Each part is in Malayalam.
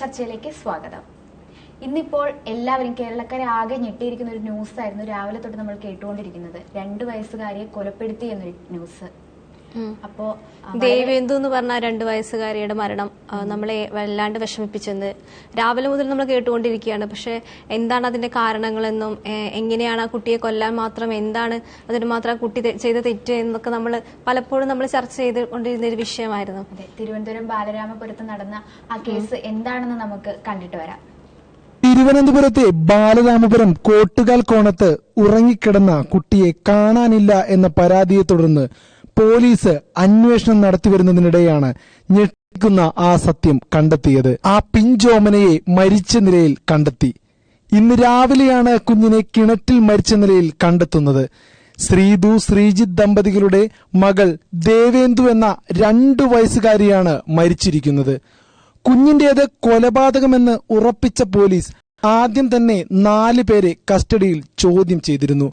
ചർച്ചയിലേക്ക് സ്വാഗതം. ഇന്നിപ്പോൾ എല്ലാവരും കേരളക്കാരെ ആകെ ഞെട്ടിയിരിക്കുന്ന ഒരു ന്യൂസ് ആയിരുന്നു രാവിലെ തൊട്ട് നമ്മൾ കേട്ടുകൊണ്ടിരിക്കുന്നത്. രണ്ട് വയസ്സുകാരിയെ കൊലപ്പെടുത്തി എന്നൊരു ന്യൂസ്. അപ്പോ ദേവേന്ദു എന്ന് പറഞ്ഞ രണ്ടു വയസ്സുകാരിയുടെ മരണം നമ്മളെ വല്ലാണ്ട് വിഷമിപ്പിച്ചെന്ന് രാവിലെ മുതൽ നമ്മൾ കേട്ടുകൊണ്ടിരിക്കുകയാണ്. പക്ഷെ എന്താണ് അതിന്റെ കാരണങ്ങളെന്നും എങ്ങനെയാണ് ആ കുട്ടിയെ കൊല്ലാൻ മാത്രം എന്താണ് അതിന് മാത്രം ആ കുട്ടി ചെയ്ത തെറ്റ് എന്നൊക്കെ നമ്മൾ പലപ്പോഴും നമ്മൾ ചർച്ച ചെയ്തുകൊണ്ടിരുന്ന ഒരു വിഷയമായിരുന്നു. തിരുവനന്തപുരം ബാലരാമപുരത്ത് നടന്ന ആ കേസ് എന്താണെന്ന് നമുക്ക് കണ്ടിട്ട് വരാം. തിരുവനന്തപുരത്തെ ബാലരാമപുരം കോട്ടുകാൽ കോണത്ത് ഉറങ്ങിക്കിടന്ന കുട്ടിയെ കാണാനില്ല എന്ന പരാതിയെ തുടർന്ന് പോലീസ് അന്വേഷണം നടത്തിവരുന്നതിനിടെയാണ് ഞെട്ടിക്കുന്ന ആ സത്യം കണ്ടെത്തിയത്. ആ പിഞ്ചോമനയെ മരിച്ച നിലയിൽ കണ്ടെത്തി. ഇന്ന് രാവിലെയാണ് കുഞ്ഞിനെ കിണറ്റിൽ മരിച്ച നിലയിൽ കണ്ടെത്തുന്നത്. ശ്രീതു ശ്രീജിത്ത് ദമ്പതികളുടെ മകൾ ദേവേന്ദു എന്ന രണ്ടു വയസ്സുകാരിയാണ് മരിച്ചിരിക്കുന്നത്. കുഞ്ഞിന്റേത് കൊലപാതകമെന്ന് ഉറപ്പിച്ച പോലീസ് ആദ്യം തന്നെ നാല് പേരെ കസ്റ്റഡിയിൽ ചോദ്യം ചെയ്തിരുന്നു.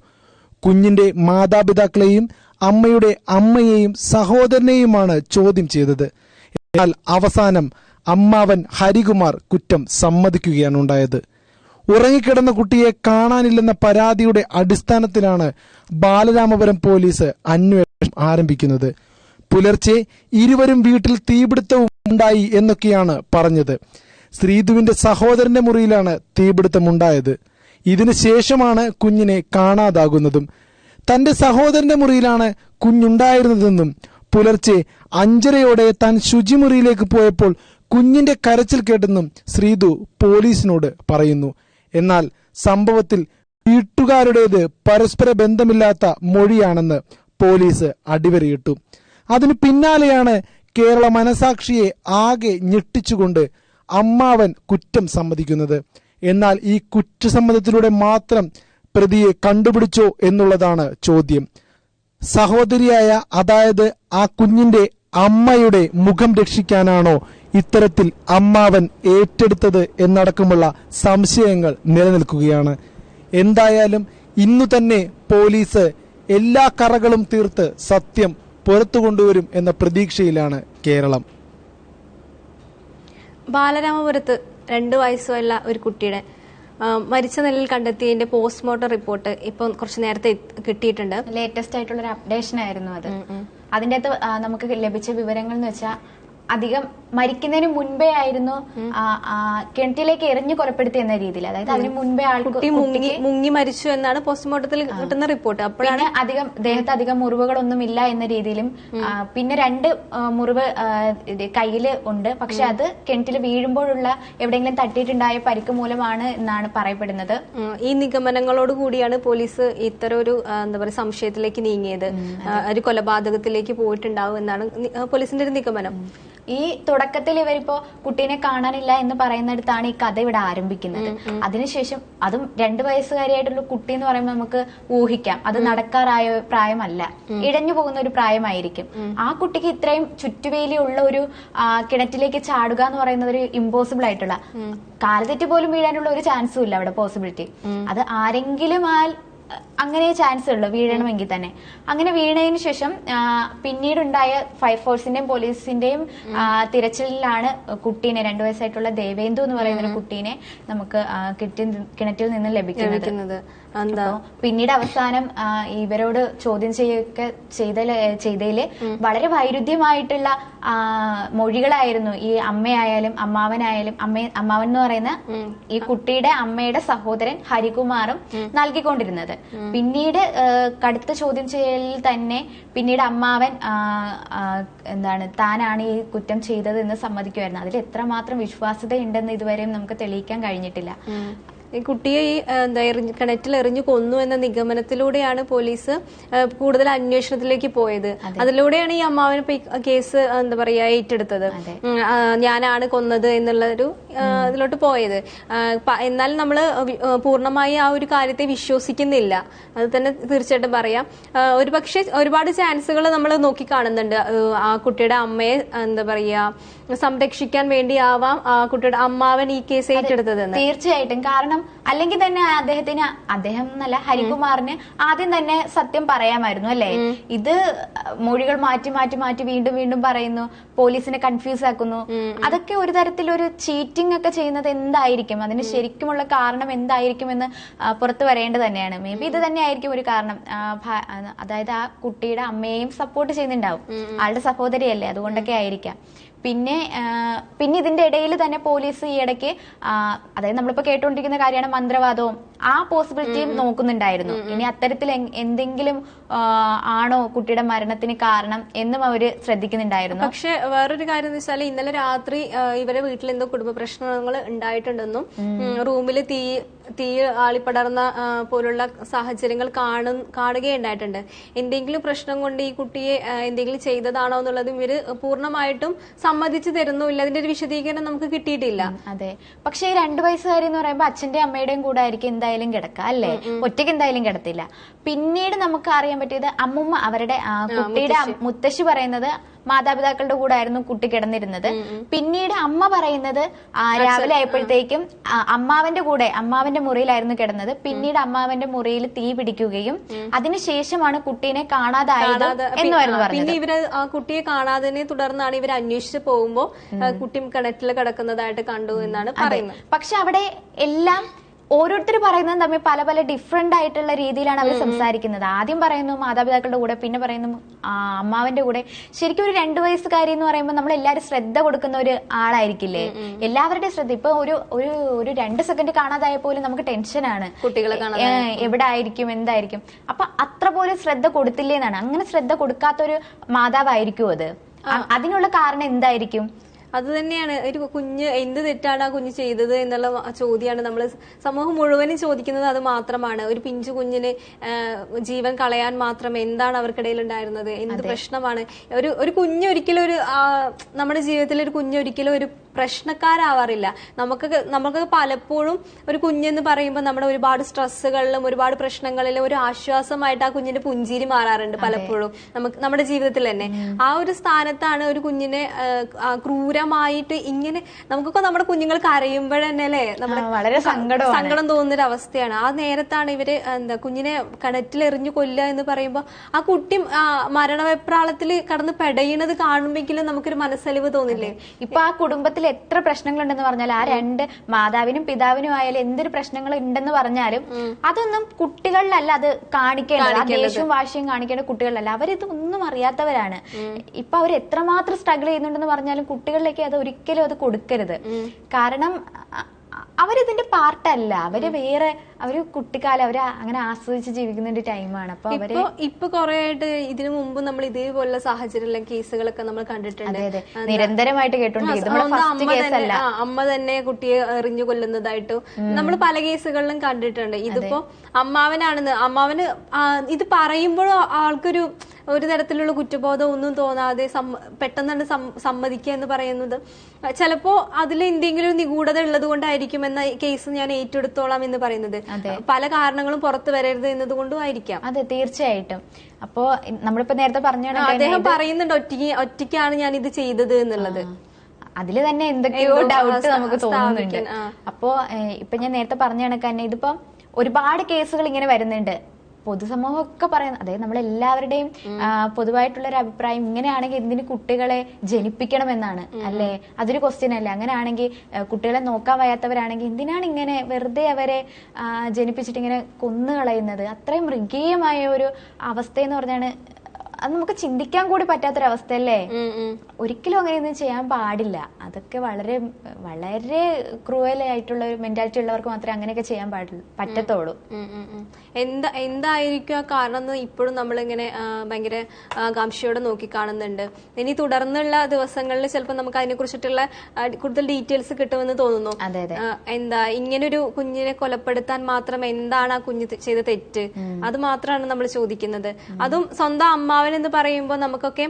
കുഞ്ഞിന്റെ മാതാപിതാക്കളെയും അമ്മയുടെ അമ്മയെയും സഹോദരനെയുമാണ് ചോദ്യം ചെയ്തത്. എന്നാൽ അവസാനം അമ്മാവൻ ഹരികുമാർ കുറ്റം സമ്മതിക്കുകയാണ് ഉണ്ടായത്. ഉറങ്ങിക്കിടന്ന കുട്ടിയെ കാണാനില്ലെന്ന പരാതിയുടെ അടിസ്ഥാനത്തിലാണ് ബാലരാമപുരം പോലീസ് അന്വേഷണം ആരംഭിക്കുന്നത്. പുലർച്ചെ ഇരുവരും വീട്ടിൽ തീപിടുത്തവും ഉണ്ടായി എന്നൊക്കെയാണ് പറഞ്ഞത്. ശ്രീധുവിന്റെ സഹോദരന്റെ മുറിയിലാണ് തീപിടുത്തമുണ്ടായത്. ഇതിനു ശേഷമാണ് കുഞ്ഞിനെ കാണാതാകുന്നതും തന്റെ സഹോദരന്റെ മുറിയിലാണ് കുഞ്ഞുണ്ടായിരുന്നതെന്നും പുലർച്ചെ അഞ്ചരയോടെ താൻ ശുചിമുറിയിലേക്ക് പോയപ്പോൾ കുഞ്ഞിന്റെ കരച്ചിൽ കേട്ടെന്നും ശ്രീധു പോലീസിനോട് പറയുന്നു. എന്നാൽ സംഭവത്തിൽ വീട്ടുകാരുടേത് പരസ്പര ബന്ധമില്ലാത്ത മൊഴിയാണെന്ന് പോലീസ് അടിവരയിട്ടു. അതിനു പിന്നാലെയാണ് കേരള മനസാക്ഷിയെ ആകെ ഞെട്ടിച്ചുകൊണ്ട് അമ്മാവൻ കുറ്റം സമ്മതിക്കുന്നത്. എന്നാൽ ഈ കുറ്റസമ്മതത്തിലൂടെ മാത്രം പ്രതിയെ കണ്ടുപിടിച്ചോ എന്നുള്ളതാണ് ചോദ്യം. സഹോദരിയായ അതായത് ആ കുഞ്ഞിന്റെ അമ്മയുടെ മുഖം രക്ഷിക്കാനാണോ ഇത്തരത്തിൽ അമ്മാവൻ ഏറ്റെടുത്തത് എന്നടക്കമുള്ള സംശയങ്ങൾ നിലനിൽക്കുകയാണ്. എന്തായാലും ഇന്നു തന്നെ പോലീസ് എല്ലാ കറകളും തീർത്ത് സത്യം പുറത്തു കൊണ്ടുവരും എന്ന പ്രതീക്ഷയിലാണ് കേരളം. ബാലരാമപുരത്ത് രണ്ട് വയസ്സുള്ള ഒരു കുട്ടിയുടെ മരിച്ച നിലയിൽ കണ്ടെത്തിയതിന്റെ പോസ്റ്റ്മോർട്ടം റിപ്പോർട്ട് ഇപ്പം കുറച്ച് നേരത്തെ കിട്ടിയിട്ടുണ്ട്. ലേറ്റസ്റ്റ് ആയിട്ടുള്ള ഒരു അപ്ഡേഷൻ ആയിരുന്നു അത്. അതിന്റെ അകത്ത് നമുക്ക് ലഭിച്ച വിവരങ്ങൾ എന്ന് വെച്ചാൽ അധികം മരിക്കുന്നതിന് മുൻപേ ആയിരുന്നു കിണറ്റിലേക്ക് എറിഞ്ഞു കൊലപ്പെടുത്തി എന്ന രീതിയിൽ. അതായത് അതിന് മുൻപേ ആൾക്കുട്ടി മുങ്ങി മുങ്ങി മരിച്ചു എന്നാണ് പോസ്റ്റ്മോർട്ടത്തിൽ കിട്ടുന്ന റിപ്പോർട്ട് അപ്പോഴാണ് അധികം ദേഹത്ത് അധികം മുറിവുകളൊന്നും ഇല്ല എന്ന രീതിയിലും പിന്നെ രണ്ട് മുറിവ് കയ്യിൽ ഉണ്ട്. പക്ഷെ അത് കിണറ്റിൽ വീഴുമ്പോഴുള്ള എവിടെയെങ്കിലും തട്ടിയിട്ടുണ്ടായ പരിക്ക് മൂലമാണ് എന്നാണ് പറയപ്പെടുന്നത്. ഈ നിഗമനങ്ങളോട് കൂടിയാണ് പോലീസ് ഇത്തരം ഒരു എന്താ പറയുക സംശയത്തിലേക്ക് നീങ്ങിയത്. ഒരു കൊലപാതകത്തിലേക്ക് പോയിട്ടുണ്ടാവും എന്നാണ് പോലീസിന്റെ ഒരു നിഗമനം. ഈ തുടക്കത്തിൽ ഇവരിപ്പോ കുട്ടീനെ കാണാനില്ല എന്ന് പറയുന്നിടത്താണ് ഈ കഥ ഇവിടെ ആരംഭിക്കുന്നത്. അതിനുശേഷം അതും രണ്ടു വയസ്സുകാരിയായിട്ടുള്ള കുട്ടി എന്ന് പറയുമ്പോൾ നമുക്ക് ഊഹിക്കാം. അത് നടക്കാറായ പ്രായമല്ല. ഇഴഞ്ഞു പോകുന്ന ഒരു പ്രായമായിരിക്കും. ആ കുട്ടിക്ക് ഇത്രയും ചുറ്റുവേലി ഉള്ള ഒരു കിണറ്റിലേക്ക് ചാടുക എന്ന് പറയുന്നത് ഒരു ഇമ്പോസിബിൾ ആയിട്ടുള്ള കാലതെറ്റ് പോലും വീഴാനുള്ള ഒരു ചാൻസും ഇല്ല അവിടെ പോസിബിലിറ്റി അത് ആരെങ്കിലും ആ അങ്ങനെ ചാൻസ് ഉള്ളൂ വീഴണമെങ്കിൽ തന്നെ. അങ്ങനെ വീണതിന് ശേഷം പിന്നീടുണ്ടായ ഫയർഫോഴ്സിന്റെയും പോലീസിന്റെയും തിരച്ചിലിലാണ് കുട്ടീനെ രണ്ടു വയസ്സായിട്ടുള്ള ദേവേന്ദു എന്ന് പറയുന്ന ഒരു കുട്ടീനെ നമുക്ക് കിണറ്റിൽ നിന്ന് ലഭിക്കുന്നത്. പിന്നീട് അവസാനം ഇവരോട് ചോദ്യം ചെയ്യൊക്കെ ചെയ്ത ചെയ്തതിൽ വളരെ വൈരുദ്ധ്യമായിട്ടുള്ള മൊഴികളായിരുന്നു ഈ അമ്മയായാലും അമ്മാവനായാലും. അമ്മ അമ്മാവൻ എന്ന് പറയുന്ന ഈ കുട്ടിയുടെ അമ്മയുടെ സഹോദരൻ ഹരികുമാറും നൽകിക്കൊണ്ടിരുന്നത്. പിന്നീട് കടുത്ത ചോദ്യം ചെയ്യലിൽ തന്നെ പിന്നീട് അമ്മാവൻ എന്താണ് താനാണ് ഈ കുറ്റം ചെയ്തത് എന്ന് സമ്മതിക്കുമായിരുന്നു. അതിൽ എത്രമാത്രം വിശ്വാസ്യത ഉണ്ടെന്ന് ഇതുവരെയും നമുക്ക് തെളിയിക്കാൻ കഴിഞ്ഞിട്ടില്ല. ഈ കുട്ടിയെ ഈ എന്താ എറിഞ്ഞ് കിണറ്റിൽ എറിഞ്ഞു കൊന്നു എന്ന നിഗമനത്തിലൂടെയാണ് പോലീസ് കൂടുതൽ അന്വേഷണത്തിലേക്ക് പോയത്. അതിലൂടെയാണ് ഈ അമ്മാവന് കേസ് എന്താ പറയാ ഏറ്റെടുത്തത്. ഞാനാണ് കൊന്നത് എന്നുള്ള ഒരു ഇതിലോട്ട് പോയത്. എന്നാൽ നമ്മൾ പൂർണമായി ആ ഒരു കാര്യത്തെ വിശ്വസിക്കുന്നില്ല. അത് തന്നെ തീർച്ചയായിട്ടും പറയാം. ഒരുപക്ഷെ ഒരു പക്ഷേ ഒരുപാട് ചാൻസുകൾ നമ്മൾ നോക്കി കാണുന്നുണ്ട്. ആ, ആ കുട്ടിയുടെ അമ്മയെ എന്താ പറയാ സംരക്ഷിക്കാൻ വേണ്ടിയാവാം കുട്ടിയുടെ അമ്മാവൻ ഈ കേസ് ഏറ്റെടുത്തതെന്ന്. തീർച്ചയായിട്ടും. കാരണം അല്ലെങ്കിൽ തന്നെ അദ്ദേഹത്തിന് അദ്ദേഹം എന്നല്ല ഹരികുമാറിന് ആദ്യം തന്നെ സത്യം പറയാമായിരുന്നു അല്ലെ? ഇത് മൊഴികൾ മാറ്റി മാറ്റി മാറ്റി വീണ്ടും വീണ്ടും പറയുന്നു പോലീസിനെ കൺഫ്യൂസ് ആക്കുന്നു. അതൊക്കെ ഒരു തരത്തിലൊരു ചീറ്റിംഗ് ഒക്കെ ചെയ്യുന്നത് എന്തായിരിക്കും? അതിന് ശരിക്കുമുള്ള കാരണം എന്തായിരിക്കും എന്ന് പുറത്തു വരേണ്ടത് തന്നെയാണ്. മേ ബി ഇത് തന്നെയായിരിക്കും ഒരു കാരണം. അതായത് ആ കുട്ടിയുടെ അമ്മയെയും സപ്പോർട്ട് ചെയ്യുന്നുണ്ടാവും. ആളുടെ സഹോദരിയല്ലേ അതുകൊണ്ടൊക്കെ ആയിരിക്കാം. പിന്നെ പിന്നെ ഇതിന്റെ ഇടയിൽ തന്നെ പോലീസ് ഈ ഇടയ്ക്ക് അതായത് നമ്മളിപ്പോൾ കേട്ടുകൊണ്ടിരിക്കുന്ന കാര്യമാണ് മന്ത്രവാദവും ആ പോസിബിലിറ്റിയും നോക്കുന്നുണ്ടായിരുന്നു. ഇനി അത്തരത്തിൽ എന്തെങ്കിലും ആണോ കുട്ടിയുടെ മരണത്തിന് കാരണം എന്നും അവർ ശ്രദ്ധിക്കുന്നുണ്ടായിരുന്നു. പക്ഷെ വേറൊരു കാര്യം എന്ന് വെച്ചാൽ ഇന്നലെ രാത്രി ഇവരെ വീട്ടിൽ എന്തോ കുടുംബ പ്രശ്നങ്ങൾ ഉണ്ടായിട്ടുണ്ടെന്നും റൂമിൽ തീ തീ ആളിപ്പടർന്ന പോലുള്ള സാഹചര്യങ്ങൾ കാണും കാണുകയുണ്ടായിട്ടുണ്ട്. എന്തെങ്കിലും പ്രശ്നം കൊണ്ട് ഈ കുട്ടിയെ എന്തെങ്കിലും ചെയ്തതാണോ എന്നുള്ളത് ഇവർ പൂർണമായിട്ടും സമ്മതിച്ചു തരുന്നുമില്ല അതിന്റെ ഒരു വിശദീകരണം നമുക്ക് കിട്ടിയിട്ടില്ല. അതെ. പക്ഷെ ഈ രണ്ടു വയസ്സുകാരി എന്ന് പറയുമ്പോൾ അച്ഛന്റെ അമ്മയുടെയും കൂടെ ആയിരിക്കും എന്തായാലും കിടക്കുക അല്ലേ? ഒറ്റയ്ക്ക് എന്തായാലും കിടത്തില്ല. പിന്നീട് നമുക്ക് അറിയാൻ പറ്റിയത് അമ്മുമ്മ അവരുടെ കുട്ടിയുടെ മുത്തശ്ശി. പറയുന്നത് മാതാപിതാക്കളുടെ കൂടെ ആയിരുന്നു കുട്ടി കിടന്നിരുന്നത്. പിന്നീട് അമ്മ പറയുന്നത് രാവിലെ ആയപ്പോഴത്തേക്കും അമ്മാവന്റെ കൂടെ അമ്മാവന്റെ മുറിയിലായിരുന്നു കിടന്നത്. പിന്നീട് അമ്മാവന്റെ മുറിയിൽ തീ പിടിക്കുകയും അതിനുശേഷമാണ് കുട്ടീനെ കാണാതായത് എന്ന് എന്നുമായിരുന്നു പറഞ്ഞത്. പിന്നെ ഇവർ ആ കുട്ടിയെ കാണാതിനെ തുടർന്നാണ് ഇവർ അന്വേഷിച്ച് പോകുമ്പോ കുട്ടി കിണറ്റിൽ കിടക്കുന്നതായിട്ട് കണ്ടു എന്നാണ് പറയുന്നത്. പക്ഷെ അവിടെ എല്ലാം ഓരോരുത്തർ പറയുന്നത് തമ്മിൽ പല പല ഡിഫറെന്റ് ആയിട്ടുള്ള രീതിയിലാണ് അവർ സംസാരിക്കുന്നത്. ആദ്യം പറയുന്നു മാതാപിതാക്കളുടെ കൂടെ പിന്നെ പറയുന്നു അമ്മാവന്റെ കൂടെ. ശരിക്കും ഒരു രണ്ടു വയസ്സുകാരി എന്ന് പറയുമ്പോൾ നമ്മൾ എല്ലാവരും ശ്രദ്ധ കൊടുക്കുന്ന ഒരു ആളായിരിക്കില്ലേ? എല്ലാവരുടെയും ശ്രദ്ധ. ഇപ്പൊ ഒരു ഒരു ഒരു രണ്ട് സെക്കൻഡ് കാണാതായ പോലും നമുക്ക് ടെൻഷനാണ് കുട്ടികളെ എവിടെ ആയിരിക്കും എന്തായിരിക്കും? അപ്പൊ അത്ര പോലും ശ്രദ്ധ കൊടുത്തില്ലേന്നാണ് അങ്ങനെ ശ്രദ്ധ കൊടുക്കാത്തൊരു മാതാവായിരിക്കും അത്? അതിനുള്ള കാരണം എന്തായിരിക്കും? അത് തന്നെയാണ് ഒരു കുഞ്ഞ് എന്ത് തെറ്റാണ് ആ കുഞ്ഞ് ചെയ്തത് എന്നുള്ള ചോദ്യമാണ് നമ്മൾ സമൂഹം മുഴുവനും ചോദിക്കുന്നത് അത് മാത്രമാണ്. ഒരു പിഞ്ചു കുഞ്ഞിന് ജീവൻ കളയാൻ മാത്രം എന്താണ് അവർക്കിടയിൽ ഉണ്ടായിരുന്നത്? എന്ത് പ്രശ്നമാണ്? ഒരു ഒരു കുഞ്ഞ് ഒരിക്കലും ഒരു നമ്മുടെ ജീവിതത്തിൽ ഒരു കുഞ്ഞ് ഒരിക്കലും ഒരു പ്രശ്നക്കാരാവാറില്ല. നമുക്ക് നമുക്ക് പലപ്പോഴും ഒരു കുഞ്ഞെന്ന് പറയുമ്പോൾ നമ്മുടെ ഒരുപാട് സ്ട്രെസ്സുകളിലും ഒരുപാട് പ്രശ്നങ്ങളിലും ഒരു ആശ്വാസമായിട്ട് ആ കുഞ്ഞിന്റെ പുഞ്ചിരി മാറാറുണ്ട് പലപ്പോഴും. നമുക്ക് നമ്മുടെ ജീവിതത്തിൽ തന്നെ. ആ ഒരു സ്ഥാനത്താണ് ഒരു കുഞ്ഞിനെ ക്രൂരമായിട്ട് ഇങ്ങനെ നമുക്കൊക്കെ നമ്മുടെ കുഞ്ഞുങ്ങൾ കരയുമ്പോഴന്നെ അല്ലേ? നമ്മുടെ വളരെ സങ്കടം സങ്കടം തോന്നുന്നൊരു അവസ്ഥയാണ്. ആ നേരത്താണ് ഇവർ എന്താ കുഞ്ഞിനെ കിണറ്റിൽ എറിഞ്ഞു കൊല്ലുക എന്ന് പറയുമ്പോൾ ആ കുട്ടി മരണവെപ്രാളത്തിൽ കടന്ന് പെടയണത് കാണുമ്പോഴെങ്കിലും നമുക്കൊരു മനസ്സലിവ് തോന്നില്ലേ? ഇപ്പൊ ആ കുടുംബത്തിൽ എത്ര പ്രശ്നങ്ങളുണ്ടെന്ന് പറഞ്ഞാൽ ആ രണ്ട് മാതാവിനും പിതാവിനും ആയാലും എന്തൊരു പ്രശ്നങ്ങൾ ഉണ്ടെന്ന് പറഞ്ഞാലും അതൊന്നും കുട്ടികളിലല്ല അത് കാണിക്കേണ്ടത്. ദേഷ്യവും വാശിയും കാണിക്കേണ്ട കുട്ടികളിലല്ല. അവരിത് ഒന്നും അറിയാത്തവരാണ്. ഇപ്പൊ അവർ എത്രമാത്രം സ്ട്രഗിൾ ചെയ്യുന്നുണ്ടെന്ന് പറഞ്ഞാലും കുട്ടികളിലേക്ക് അത് ഒരിക്കലും അത് കൊടുക്കരുത്. കാരണം അവരിതിന്റെ പാർട്ടല്ല. അവർ വേറെ അവർ കുട്ടിക്കാലം അവർ അങ്ങനെ ആസ്വദിച്ച് ജീവിക്കുന്ന ഒരു ടൈമാണ്. അപ്പൊ അവർ ഇപ്പൊ കുറെ ആയിട്ട് ഇതിനു മുമ്പ് നമ്മൾ ഇതേപോലുള്ള സാഹചര്യം കേസുകളൊക്കെ നമ്മൾ കണ്ടിട്ടുണ്ട്. അതെ അതെ. നിരന്തരമായിട്ട് കേട്ടിട്ടുണ്ട് അമ്മ തന്നെ കുട്ടിയെ എറിഞ്ഞു കൊല്ലുന്നതായിട്ടും നമ്മൾ പല കേസുകളിലും കണ്ടിട്ടുണ്ട്. ഇതിപ്പോ അമ്മാവനാണെന്ന് അമ്മാവന് ഇത് പറയുമ്പോഴും ആൾക്കൊരു ഒരു തരത്തിലുള്ള കുറ്റബോധം ഒന്നും തോന്നാതെ പെട്ടെന്ന് തന്നെ സമ്മതിക്കുക എന്ന് പറയുന്നത്. ചിലപ്പോ അതിൽ എന്തെങ്കിലും നിഗൂഢത ഉള്ളത് കൊണ്ടായിരിക്കും എന്ന കേസ് ഞാൻ ഏറ്റെടുത്തോളാം എന്ന് പറയുന്നത്. പല കാരണങ്ങളും പുറത്തു വരരുത് എന്നതുകൊണ്ടും ആയിരിക്കാം. അതെ തീർച്ചയായിട്ടും. അപ്പോ നമ്മളിപ്പോ നേരത്തെ പറഞ്ഞ അദ്ദേഹം പറയുന്നുണ്ട് ഒറ്റയ്ക്ക് ഒറ്റയ്ക്കാണ് ഞാൻ ഇത് ചെയ്തത് എന്നുള്ളത്. അതിൽ തന്നെ എന്തൊക്കെയോ ഡൗട്ട് നമുക്ക് തോന്നുന്നുണ്ട്. അപ്പോ ഇപ്പൊ ഞാൻ നേരത്തെ പറഞ്ഞ കണക്ക് തന്നെ ഇതിപ്പോ ഒരുപാട് കേസുകൾ ഇങ്ങനെ വരുന്നുണ്ട്. പൊതുസമൂഹം ഒക്കെ പറയുന്നത് അതായത് നമ്മൾ എല്ലാവരുടെയും പൊതുവായിട്ടുള്ള ഒരു അഭിപ്രായം ഇങ്ങനെയാണെങ്കിൽ എന്തിന് കുട്ടികളെ ജനിപ്പിക്കണം എന്നാണ് അല്ലേ? അതൊരു ക്വസ്റ്റ്യൻ അല്ലേ? അങ്ങനെയാണെങ്കിൽ കുട്ടികളെ നോക്കാൻ വയ്യാത്തവരാണെങ്കിൽ എന്തിനാണ് ഇങ്ങനെ വെറുതെ അവരെ ജനിപ്പിച്ചിട്ട് ഇങ്ങനെ കൊന്നു കളയുന്നത് അത്രയും മൃഗീയമായ ഒരു അവസ്ഥയെന്ന് പറഞ്ഞാണ് അത് നമുക്ക് ചിന്തിക്കാൻ കൂടി പറ്റാത്തൊരവസ്ഥയല്ലേ. ഒരിക്കലും അങ്ങനെയൊന്നും ചെയ്യാൻ പാടില്ല. അതൊക്കെ വളരെ വളരെ ക്രൂവലായിട്ടുള്ള ഒരു മെന്റാലിറ്റി ഉള്ളവർക്ക് മാത്രമേ അങ്ങനെയൊക്കെ ചെയ്യാൻ പാടുള്ളൂ പറ്റത്തുള്ളൂ. എന്താ എന്തായിരിക്കും ആ കാരണം എന്ന് ഇപ്പോഴും നമ്മളിങ്ങനെ ഭയങ്കര ആകാംക്ഷയോടെ നോക്കി കാണുന്നുണ്ട് ഇനി തുടർന്നുള്ള ദിവസങ്ങളിൽ ചിലപ്പോൾ നമുക്ക് അതിനെ കുറിച്ചിട്ടുള്ള കൂടുതൽ ഡീറ്റെയിൽസ് കിട്ടുമെന്ന് തോന്നുന്നു. അതെ അതെ. എന്താ ഇങ്ങനൊരു കുഞ്ഞിനെ കൊലപ്പെടുത്താൻ മാത്രം എന്താണ് ആ കുഞ്ഞ് ചെയ്ത തെറ്റ്? അത് മാത്രമാണ് നമ്മൾ ചോദിക്കുന്നത്. അതും സ്വന്തം അമ്മാവൻ എന്ന് പറയുമ്പോൾ നമുക്കൊക്കെ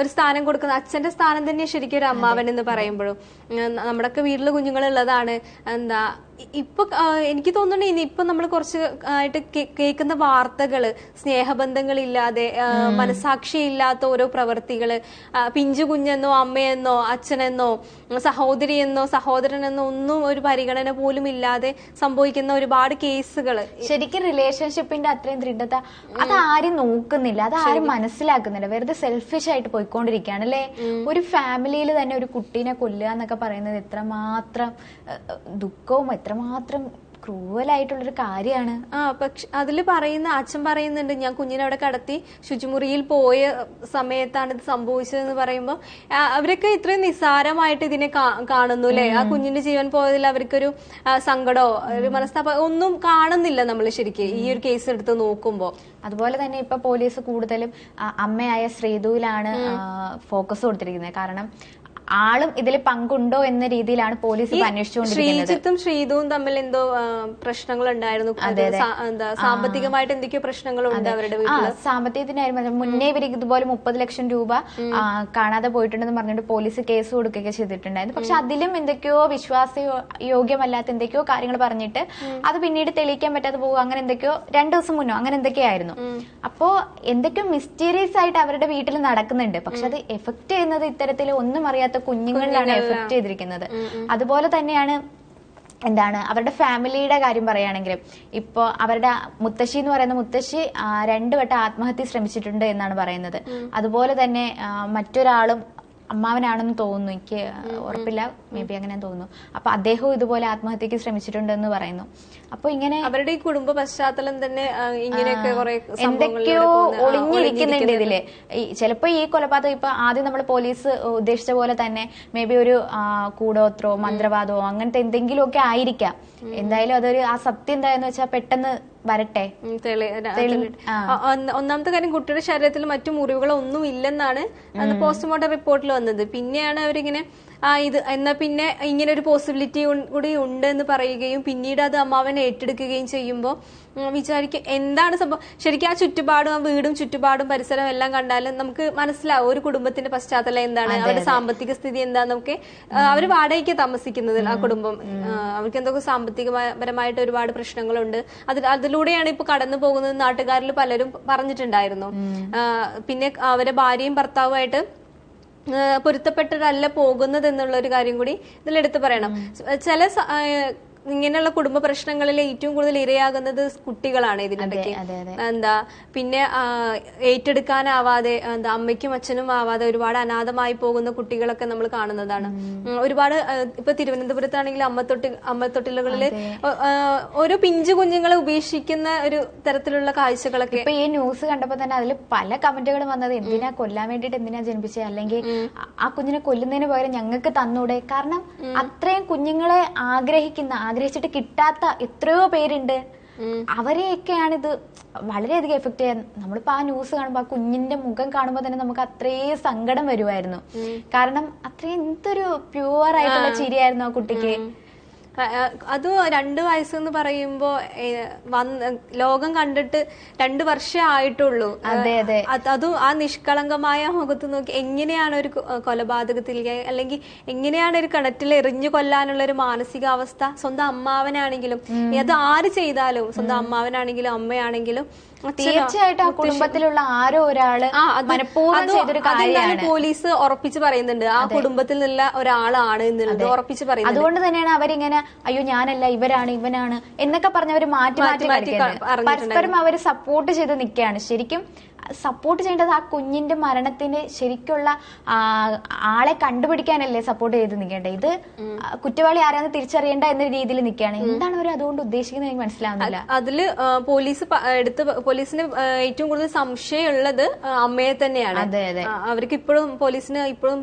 ഒരു സ്ഥാനം കൊടുക്കുന്ന അച്ഛന്റെ സ്ഥാനം തന്നെ ശരിക്കും ഒരു അമ്മാവൻ എന്ന് പറയുമ്പോഴും. നമ്മുടെ നമ്മുടെയൊക്കെ വീട്ടിൽ കുഞ്ഞുങ്ങളുള്ളതാണ് എന്താ ഇപ്പൊ എനിക്ക് തോന്നുന്നുണ്ട് ഇനി ഇപ്പൊ നമ്മൾ കുറച്ച് ആയിട്ട് കേൾക്കുന്ന വാർത്തകൾ സ്നേഹബന്ധങ്ങളില്ലാതെ മനസാക്ഷി ഇല്ലാത്ത ഓരോ പ്രവർത്തികൾ പിഞ്ചു കുഞ്ഞെന്നോ അമ്മയെന്നോ അച്ഛനെന്നോ സഹോദരിയെന്നോ സഹോദരനെന്നോ ഒന്നും ഒരു പരിഗണന പോലും ഇല്ലാതെ സംഭവിക്കുന്ന ഒരുപാട് കേസുകൾ ശരിക്കും റിലേഷൻഷിപ്പിന്റെ അത്രയും ദൃഢത അത് ആരും നോക്കുന്നില്ല. അത് ആരും മനസ്സിലാക്കുന്നില്ല. വെറുതെ സെൽഫിഷ് ആയിട്ട് പോയിക്കൊണ്ടിരിക്കുകയാണ് അല്ലെ? ഒരു ഫാമിലിയിൽ തന്നെ ഒരു കുട്ടീനെ കൊല്ലുക എന്നൊക്കെ പറയുന്നത് എത്രമാത്രം ദുഃഖവും എത്രമാത്രം ക്രൂവലായിട്ടുള്ളൊരു കാര്യമാണ്. ആ പക്ഷെ അതിൽ പറയുന്ന അച്ഛൻ പറയുന്നുണ്ട് ഞാൻ കുഞ്ഞിനെ അവിടെ കടത്തി ശുചിമുറിയിൽ പോയ സമയത്താണ് ഇത് സംഭവിച്ചതെന്ന് പറയുമ്പോൾ അവരൊക്കെ ഇത്രയും നിസ്സാരമായിട്ട് ഇതിനെ കാണുന്നു അല്ലെ ആ കുഞ്ഞിന്റെ ജീവൻ പോയതിൽ അവർക്കൊരു സങ്കടമോ ഒരു മനസ്താപ ഒന്നും കാണുന്നില്ല നമ്മൾ ശരിക്കും ഈ ഒരു കേസ് എടുത്ത് നോക്കുമ്പോൾ അതുപോലെ തന്നെ ഇപ്പൊ പോലീസ് കൂടുതലും അമ്മയായ ശ്രീധുവിലാണ് ഫോക്കസ് കൊടുത്തിരിക്കുന്നത്. കാരണം ആളും ഇതിൽ പങ്കുണ്ടോ എന്ന രീതിയിലാണ് പോലീസ് അന്വേഷിച്ചുകൊണ്ടിരിക്കുന്നത്. ശ്രീജിത്തും ശ്രീതുവും തമ്മിൽ എന്തോ പ്രശ്നങ്ങൾ ഉണ്ടായിരുന്നു എന്താ സാമ്പത്തികമായിട്ട് എന്തൊക്കെയോ പ്രശ്നങ്ങളുണ്ട് അവരുടെ സാമ്പത്തികത്തിനായിരുന്നു. മുന്നേ ഇവർ ഇതുപോലെ മുപ്പത് ലക്ഷം രൂപ കാണാതെ പോയിട്ടുണ്ടെന്ന് പറഞ്ഞിട്ട് പോലീസ് കേസ് കൊടുക്കുകയൊക്കെ ചെയ്തിട്ടുണ്ടായിരുന്നു. പക്ഷെ അതിലും എന്തൊക്കെയോ വിശ്വാസ യോഗ്യമല്ലാത്ത എന്തൊക്കെയോ കാര്യങ്ങൾ പറഞ്ഞിട്ട് അത് പിന്നീട് തെളിയിക്കാൻ പറ്റാതെ പോകും. അങ്ങനെ എന്തൊക്കെയോ രണ്ടു ദിവസം മുന്നോ അങ്ങനെ എന്തൊക്കെയായിരുന്നു. അപ്പോ എന്തൊക്കെയോ മിസ്റ്റീരിയസ് ആയിട്ട് അവരുടെ വീട്ടിൽ നടക്കുന്നുണ്ട്. പക്ഷെ അത് എഫക്ട് ചെയ്യുന്നത് ഇത്തരത്തിൽ ഒന്നും അറിയാത്ത കുഞ്ഞുങ്ങളിലാണ് എഫക്ട് ചെയ്തിരിക്കുന്നത്. അതുപോലെ തന്നെയാണ് എന്താണ് അവരുടെ ഫാമിലിയുടെ കാര്യം പറയുകയാണെങ്കിലും ഇപ്പോ അവരുടെ മുത്തശ്ശി എന്ന് പറയുന്ന മുത്തശ്ശി രണ്ടുവട്ടം രണ്ടു വട്ടം ആത്മഹത്യ ശ്രമിച്ചിട്ടുണ്ട് എന്നാണ് പറയുന്നത്. അതുപോലെ തന്നെ മറ്റൊരാളും അമ്മാവനാണെന്ന് തോന്നുന്നു. എനിക്ക് ഉറപ്പില്ല. മേ ബി അങ്ങനെ തോന്നുന്നു. അപ്പൊ അദ്ദേഹവും ഇതുപോലെ ആത്മഹത്യക്ക് ശ്രമിച്ചിട്ടുണ്ടെന്ന് പറയുന്നു. അപ്പൊ ഇങ്ങനെ അവരുടെ ഈ കുടുംബ പശ്ചാത്തലം തന്നെ ഇങ്ങനെയൊക്കെ എന്തൊക്കെയോ ഒളിഞ്ഞിരിക്കുന്നുണ്ട് ഇതിൽ. ഈ ചിലപ്പോ ഈ കൊലപാതകം ഇപ്പൊ ആദ്യം നമ്മൾ പോലീസ് ഉദ്ദേശിച്ച പോലെ തന്നെ മേ ബി ഒരു കൂടോത്രോ മന്ത്രവാദമോ അങ്ങനത്തെ എന്തെങ്കിലുമൊക്കെ ആയിരിക്കാം. എന്തായാലും അതൊരു ആ സത്യം എന്തായെന്ന് വെച്ചാൽ പെട്ടെന്ന് വരട്ടെ? ഒന്നാമത്തെ കാര്യം കുട്ടിയുടെ ശരീരത്തിൽ മറ്റു മുറിവുകളൊന്നും ഇല്ലെന്നാണ് അന്ന് പോസ്റ്റ്മോർട്ടം റിപ്പോർട്ടിൽ വന്നത്. പിന്നെയാണ് അവരിങ്ങനെ ആ ഇത് എന്നാ പിന്നെ ഇങ്ങനെ ഒരു പോസിബിലിറ്റി കൂടി ഉണ്ട് എന്ന് പറയുകയും പിന്നീട് അത് അമ്മാവൻ ഏറ്റെടുക്കുകയും ചെയ്യുമ്പോൾ വിചാരിക്കും എന്താണ് സംഭവം? ശരിക്കും ആ ചുറ്റുപാടും ആ വീടും ചുറ്റുപാടും പരിസരവും എല്ലാം കണ്ടാലും നമുക്ക് മനസ്സിലാവും ഒരു കുടുംബത്തിന്റെ പശ്ചാത്തലം എന്താണ് അവരുടെ സാമ്പത്തിക സ്ഥിതി എന്താന്ന് നമുക്ക് അവർ വാടകയ്ക്ക് താമസിക്കുന്നത് ആ കുടുംബം. അവർക്ക് എന്തൊക്കെ സാമ്പത്തികപരമായിട്ട് ഒരുപാട് പ്രശ്നങ്ങളുണ്ട്. അതിൽ അതിലൂടെയാണ് ഇപ്പൊ കടന്നു പോകുന്നത് നാട്ടുകാരിൽ പലരും പറഞ്ഞിട്ടുണ്ടായിരുന്നു. പിന്നെ അവരെ ഭാര്യയും ഭർത്താവുമായിട്ട് ആ, പൊരുത്തപ്പെട്ടിട്ടല്ല പോകുന്നത് എന്നുള്ള ഒരു കാര്യം കൂടി ഇതിലെടുത്ത് പറയണം. ചില ഇങ്ങനെയുള്ള കുടുംബ പ്രശ്നങ്ങളിൽ ഏറ്റവും കൂടുതൽ ഇരയാകുന്നത് കുട്ടികളാണ് ഇതിനിടയ്ക്ക്. എന്താ പിന്നെ ഏറ്റെടുക്കാനാവാതെ എന്താ അമ്മയ്ക്കും അച്ഛനും ആവാതെ ഒരുപാട് അനാഥമായി പോകുന്ന കുട്ടികളൊക്കെ നമ്മൾ കാണുന്നതാണ്. ഒരുപാട് ഇപ്പൊ തിരുവനന്തപുരത്താണെങ്കിൽ അമ്മത്തൊട്ടി അമ്മത്തൊട്ടിലുകളിൽ ആ, ഓരോ പിഞ്ചു കുഞ്ഞുങ്ങളെ ഉപേക്ഷിക്കുന്ന ഒരു തരത്തിലുള്ള കാഴ്ചകളൊക്കെ. ഇപ്പൊ ഈ ന്യൂസ് കണ്ടപ്പോ തന്നെ അതിൽ പല കമന്റുകളും വന്നത്. എന്തിനാ കൊല്ലാൻ വേണ്ടിട്ട് എന്തിനാ ജനിപ്പിച്ചത് അല്ലെങ്കിൽ ആ കുഞ്ഞിനെ കൊല്ലുന്നതിന് പകരം ഞങ്ങൾക്ക് തന്നൂടെ? കാരണം അത്രയും കുഞ്ഞുങ്ങളെ ആഗ്രഹിക്കുന്ന ആഗ്രഹിച്ചിട്ട് കിട്ടാത്ത എത്രയോ പേരുണ്ട്. അവരെയൊക്കെയാണ് ഇത് വളരെയധികം എഫക്ട് ചെയ്യാൻ. നമ്മളിപ്പോ ആ ന്യൂസ് കാണുമ്പോ ആ കുഞ്ഞിന്റെ മുഖം കാണുമ്പോൾ തന്നെ നമുക്ക് അത്രയും സങ്കടം വരുമായിരുന്നു കാരണം അത്രയും എന്തൊരു പ്യുവർ ആയിട്ടുള്ള ചിരിയായിരുന്നു ആ കുട്ടിക്ക്. അത് രണ്ട് വയസ്സെന്ന് പറയുമ്പോ ഏ, വന്ന് ലോകം കണ്ടിട്ട് രണ്ട് വർഷേ ആയിട്ടുള്ളൂ. അതെ, അതെ. അത് അതും ആ നിഷ്കളങ്കമായ മുഖത്ത് നോക്കി എങ്ങനെയാണ് ഒരു കൊലപാതകത്തിൽ കൊലപാതകത്തിലേക്ക് അല്ലെങ്കിൽ എങ്ങനെയാണ് ഒരു കിണറ്റിൽ എറിഞ്ഞു കൊല്ലാനുള്ള ഒരു മാനസികാവസ്ഥ സ്വന്തം അമ്മാവനാണെങ്കിലും അത് ആര് ചെയ്താലും സ്വന്തം അമ്മാവനാണെങ്കിലും അമ്മയാണെങ്കിലും തീർച്ചയായിട്ടും ആ കുടുംബത്തിലുള്ള ആരോ ഒരാൾ മനഃപൂർവം ചെയ്തൊരു കാര്യമാണ്. പോലീസ് ഉറപ്പിച്ച് പറയുന്നുണ്ട്. ആ കുടുംബത്തിൽ നിന്നുള്ള ഒരാളാണ് എന്നുള്ളത് ഉറപ്പിച്ച് പറയുന്നുണ്ട്. അതുകൊണ്ട് തന്നെയാണ് അവരിങ്ങനെ അയ്യോ ഞാനല്ല ഇവരാണ് ഇവനാണ് എന്നൊക്കെ പറഞ്ഞവര് മാറ്റി മാറ്റി. പരസ്പരം അവർ സപ്പോർട്ട് ചെയ്ത് നിൽക്കുകയാണ്. ശരിക്കും സപ്പോർട്ട് ചെയ്യേണ്ടത് ആ കുഞ്ഞിന്റെ മരണത്തിന് ശരിക്കുള്ള ആളെ കണ്ടുപിടിക്കാനല്ലേ സപ്പോർട്ട് ചെയ്ത് നിൽക്കേണ്ടത്? ഇത് കുറ്റവാളി ആരാന്ന് തിരിച്ചറിയേണ്ട എന്ന രീതിയിൽ നിൽക്കുകയാണ്. എന്താണ് അവർ അതുകൊണ്ട് ഉദ്ദേശിക്കുന്നത് എനിക്ക് മനസ്സിലാവുന്നില്ല. അതിൽ പോലീസ് എടുത്ത് പോലീസിന് ഏറ്റവും കൂടുതൽ സംശയമുള്ളത് അമ്മയെ തന്നെയാണ്. അതെ, അതെ. അവർക്ക് ഇപ്പോഴും പോലീസിന് ഇപ്പോഴും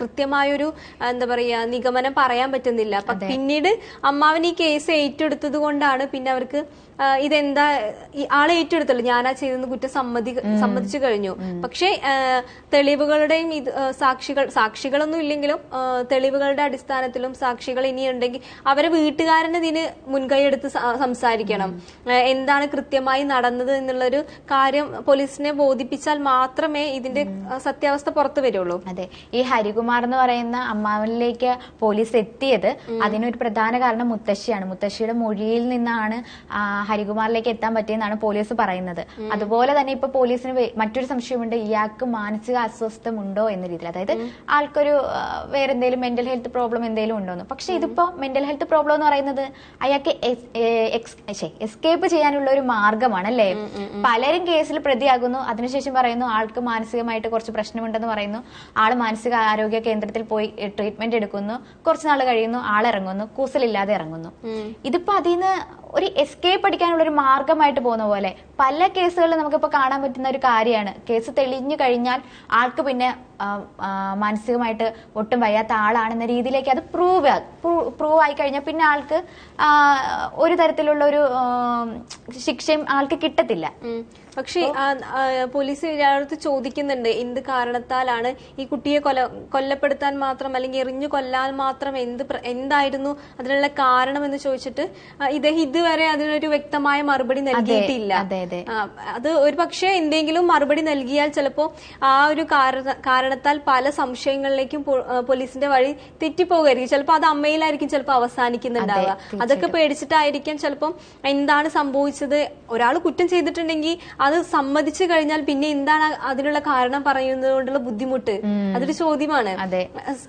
കൃത്യമായൊരു എന്താ പറയാ നിഗമനം പറയാൻ പറ്റുന്നില്ല. പിന്നീട് അമ്മാവൻ ഈ കേസ് ഏറ്റെടുത്തത് കൊണ്ടാണ് പിന്നെ അവർക്ക് ഇതെന്താ ആളെ ഏറ്റെടുത്തല്ലോ. ഞാനാ ചെയ്തെന്ന് കുറ്റം സമ്മതി സമ്മതിച്ചു കഴിഞ്ഞു. പക്ഷേ തെളിവുകളുടെയും ഇത് സാക്ഷികൾ സാക്ഷികളൊന്നും ഇല്ലെങ്കിലും തെളിവുകളുടെ അടിസ്ഥാനത്തിലും സാക്ഷികൾ ഇനി ഉണ്ടെങ്കിൽ അവരെ വീട്ടുകാരന് ഇതിന് മുൻകൈ എടുത്ത് സംസാരിക്കണം. എന്താണ് കൃത്യമായി നടന്നത് എന്നുള്ളൊരു കാര്യം പോലീസിനെ ബോധിപ്പിച്ചാൽ മാത്രമേ ഇതിന്റെ സത്യാവസ്ഥ പുറത്തു വരുള്ളൂ. അതെ. ഈ ഹരികുമാർ എന്ന് പറയുന്ന അമ്മാവനിലേക്ക് പോലീസ് എത്തിയത് അതിനൊരു പ്രധാന കാരണം മുത്തശ്ശിയാണ്. മുത്തശ്ശിയുടെ മൊഴിയിൽ നിന്നാണ് ഹരികുമാറിലേക്ക് എത്താൻ പറ്റിയെന്നാണ് പോലീസ് പറയുന്നത്. അതുപോലെ തന്നെ ഇപ്പൊ പോലീസിന് മറ്റൊരു സംശയമുണ്ട്. ഇയാൾക്ക് മാനസിക അസ്വസ്ഥമുണ്ടോ എന്ന രീതിയിൽ. അതായത് ആൾക്കൊരു വേറെ എന്തെങ്കിലും മെന്റൽ ഹെൽത്ത് പ്രോബ്ലം എന്തെങ്കിലും ഉണ്ടോന്ന് പക്ഷെ ഇതിപ്പോ മെന്റൽ ഹെൽത്ത് പ്രോബ്ലം എന്ന് പറയുന്നത് അയാൾക്ക് എസ്കേപ്പ് ചെയ്യാനുള്ള ഒരു മാർഗമാണ് അല്ലേ? പലരും കേസിൽ പ്രതിയാകുന്നു. അതിനുശേഷം പറയുന്നു ആൾക്ക് മാനസികമായിട്ട് കുറച്ച് പ്രശ്നമുണ്ടെന്ന് പറയുന്നു. ആൾ മാനസിക ആരോഗ്യ കേന്ദ്രത്തിൽ പോയി ട്രീറ്റ്മെന്റ് എടുക്കുന്നു. കുറച്ച് നാൾ കഴിയുന്നു. ആൾ ഇറങ്ങുന്നു. കൂസലില്ലാതെ ഇറങ്ങുന്നു. ഇതിപ്പോ അതിൽ നിന്ന് ഒരു എസ്കേപ്പ് അടിക്കാനുള്ള ഒരു മാർഗമായിട്ട് പോകുന്ന പോലെ പല കേസുകളിലും നമുക്കിപ്പോൾ കാണാൻ പറ്റുന്ന ഒരു കാര്യമാണ് കേസ് തെളിഞ്ഞു കഴിഞ്ഞാൽ ആൾക്ക് പിന്നെ മാനസികമായിട്ട് ഒട്ടും വയ്യാത്ത ആളാണെന്ന രീതിയിലേക്ക് അത് പ്രൂവ് പ്രൂവ് ആയി കഴിഞ്ഞാൽ പിന്നെ ആൾക്ക് ഒരു തരത്തിലുള്ള ഒരു ശിക്ഷയും ആൾക്ക് കിട്ടത്തില്ല. പക്ഷേ ആ, ആ, പോലീസ് ഇയാളടുത്ത് ചോദിക്കുന്നുണ്ട് എന്ത് കാരണത്താലാണ് ഈ കുട്ടിയെ കൊല കൊല്ലപ്പെടുത്താൻ മാത്രം അല്ലെങ്കിൽ എറിഞ്ഞു കൊല്ലാൻ മാത്രം എന്ത് എന്തായിരുന്നു അതിനുള്ള കാരണം എന്ന് ചോദിച്ചിട്ട് ഇദ്ദേഹം ഇതുവരെ അതിനൊരു വ്യക്തമായ മറുപടി നൽകിയിട്ടില്ല. അതെ, ഒരു പക്ഷേ എന്തെങ്കിലും മറുപടി നൽകിയാൽ ചിലപ്പോ ആ ഒരു കാരണത്താൽ പല സംശയങ്ങളിലേക്കും ആ, പോലീസിന്റെ വഴി തെറ്റിപ്പോകായിരിക്കും ചിലപ്പോ അത് അമ്മയിലായിരിക്കും ചിലപ്പോ അവസാനിക്കുന്നുണ്ടാവുക. അതൊക്കെ പേടിച്ചിട്ടായിരിക്കാം ചിലപ്പം എന്താണ് സംഭവിച്ചത്? ഒരാൾ കുറ്റം ചെയ്തിട്ടുണ്ടെങ്കിൽ അത് സമ്മതിച്ചു കഴിഞ്ഞാൽ പിന്നെ എന്താണ് അതിനുള്ള കാരണം പറയുന്നത് കൊണ്ടുള്ള ബുദ്ധിമുട്ട് അതൊരു ചോദ്യമാണ്.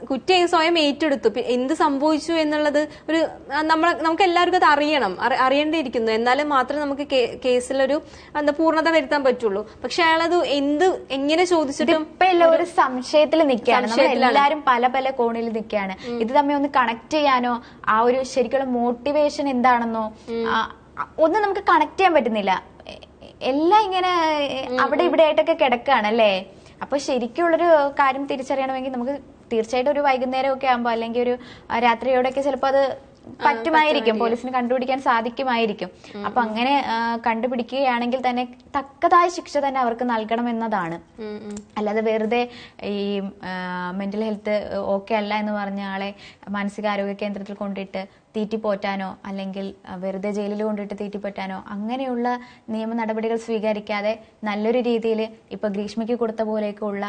കുറ്റം സ്വയം ഏറ്റെടുത്തു. എന്ത് സംഭവിച്ചു എന്നുള്ളത് ഒരു നമ്മൾ നമുക്ക് എല്ലാവർക്കും അത് അറിയണം. അറി- അറിയേണ്ടിയിരിക്കുന്നു. എന്നാലും മാത്രമേ നമുക്ക് കേസിലൊരു എന്താ പൂർണത വരുത്താൻ പറ്റുള്ളൂ. പക്ഷെ അയാളത് എന്ത് എങ്ങനെ ചോദിച്ചിട്ടും ഒരു സംശയത്തിൽ നിൽക്കുകയാണ്. എല്ലാവരും പല പല കോണിൽ നിൽക്കുകയാണ്. ഇത് തമ്മിൽ ഒന്ന് കണക്ട് ചെയ്യാനോ ആ ഒരു ശരിക്കുള്ള മോട്ടിവേഷൻ എന്താണെന്നോ ഒന്നും നമുക്ക് കണക്ട് ചെയ്യാൻ പറ്റുന്നില്ല. എല്ലാം ഇങ്ങനെ അവിടെ ഇവിടെ ആയിട്ടൊക്കെ കിടക്കുകയാണ് അല്ലേ അപ്പൊ ശരിക്കുള്ളൊരു കാര്യം തിരിച്ചറിയണമെങ്കിൽ നമുക്ക് തീർച്ചയായിട്ടും ഒരു വൈകുന്നേരം ഒക്കെ ആകുമ്പോ അല്ലെങ്കിൽ ഒരു രാത്രിയോടൊക്കെ ചിലപ്പോ ചിലപ്പോൾ അത് പറ്റുമായിരിക്കും. പോലീസിന് കണ്ടുപിടിക്കാൻ സാധിക്കുമായിരിക്കും. അപ്പൊ അങ്ങനെ കണ്ടുപിടിക്കുകയാണെങ്കിൽ തന്നെ തക്കതായ ശിക്ഷ തന്നെ അവർക്ക് നൽകണം എന്നതാണ്. അല്ലാതെ വെറുതെ ഈ മെന്റൽ ഹെൽത്ത് ഓക്കെ അല്ല എന്ന് പറഞ്ഞ ആളെ മാനസികാരോഗ്യ കേന്ദ്രത്തിൽ കൊണ്ടിട്ട് തീറ്റിപ്പോറ്റാനോ അല്ലെങ്കിൽ വെറുതെ ജയിലിൽ കൊണ്ടിട്ട് തീറ്റിപ്പോറ്റാനോ അങ്ങനെയുള്ള നിയമ നടപടികൾ സ്വീകരിക്കാതെ നല്ലൊരു രീതിയിൽ ഇപ്പൊ ഗ്രീഷ്മയ്ക്ക് കൊടുത്ത പോലെയൊക്കെയുള്ള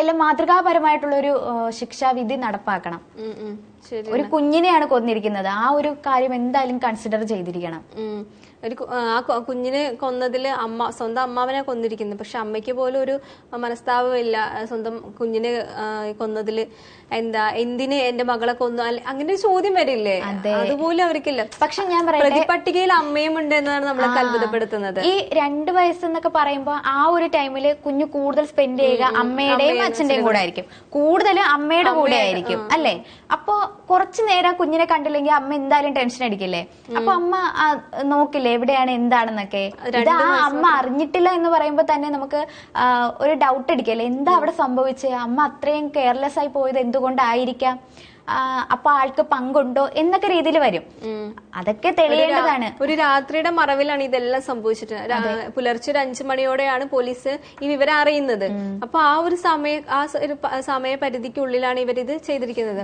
എല്ലാം മാതൃകാപരമായിട്ടുള്ള ഒരു ശിക്ഷാവിധി നടപ്പാക്കണം. ഒരു കുഞ്ഞിനെയാണ് കൊന്നിരിക്കുന്നത്. ആ ഒരു കാര്യം എന്തായാലും കൺസിഡർ ചെയ്തിരിക്കണം. ഒരു ആ കുഞ്ഞിനെ കൊന്നതിൽ അമ്മ സ്വന്തം അമ്മാവനെ കൊന്നിരിക്കുന്നു. പക്ഷെ അമ്മയ്ക്ക് പോലും ഒരു മനസ്താപമില്ല. സ്വന്തം കുഞ്ഞിനെ കൊന്നതിൽ കൊന്നതിൽ എന്താ എന്തിന് എന്റെ മകളെ കൊന്നു? അല്ലെ- അങ്ങനെ ഒരു ചോദ്യം വരില്ലേ? അതുപോലും അവർക്കില്ല. പക്ഷെ ഞാൻ പറയുന്നത് പ്രതിപട്ടികയിൽ അമ്മയും ഉണ്ട് എന്നാണ് നമ്മളെ അത്ഭുതപ്പെടുത്തുന്നത് ഈ രണ്ട് വയസ്സെന്നൊക്കെ പറയുമ്പോ ആ ഒരു ടൈമിൽ കുഞ്ഞു കൂടുതൽ സ്പെൻഡ് ചെയ്യുക അമ്മയുടെയും അച്ഛന്റെയും കൂടെ ആയിരിക്കും. കൂടുതൽ അമ്മയുടെ കൂടെ ആയിരിക്കും അല്ലേ? അപ്പൊ കുറച്ചു നേരം കുഞ്ഞിനെ കണ്ടില്ലെങ്കിൽ അമ്മ എന്തായാലും ടെൻഷൻ അടിക്കില്ലേ? അപ്പൊ അമ്മ നോക്കില്ലേ? എവിടെയാണ് എന്താണെന്നൊക്കെ. ഇത് ആ അമ്മ അറിഞ്ഞിട്ടില്ല എന്ന് പറയുമ്പോൾ തന്നെ നമുക്ക് ഒരു ഡൗട്ട് അടിക്കല്ലേ എന്താ അവിടെ സംഭവിച്ചത് അമ്മ അത്രയും കെയർലെസ് ആയി പോയത് എന്തുകൊണ്ടായിരിക്കാം? അപ്പൊ ആൾക്ക് പങ്കുണ്ടോ എന്നൊക്കെ രീതിയിൽ വരും. അതൊക്കെ തെളിയേണ്ടതാണ്. ഒരു രാത്രിയുടെ മറവിലാണ് ഇതെല്ലാം സംഭവിച്ചിട്ട് പുലർച്ചെ ഒരു അഞ്ചു മണിയോടെയാണ് പോലീസ് ഈ വിവരം അറിയുന്നത്. അപ്പൊ ആ ഒരു സമയ ആ സമയപരിധിക്കുള്ളിലാണ് ഇവരിത് ചെയ്തിരിക്കുന്നത്.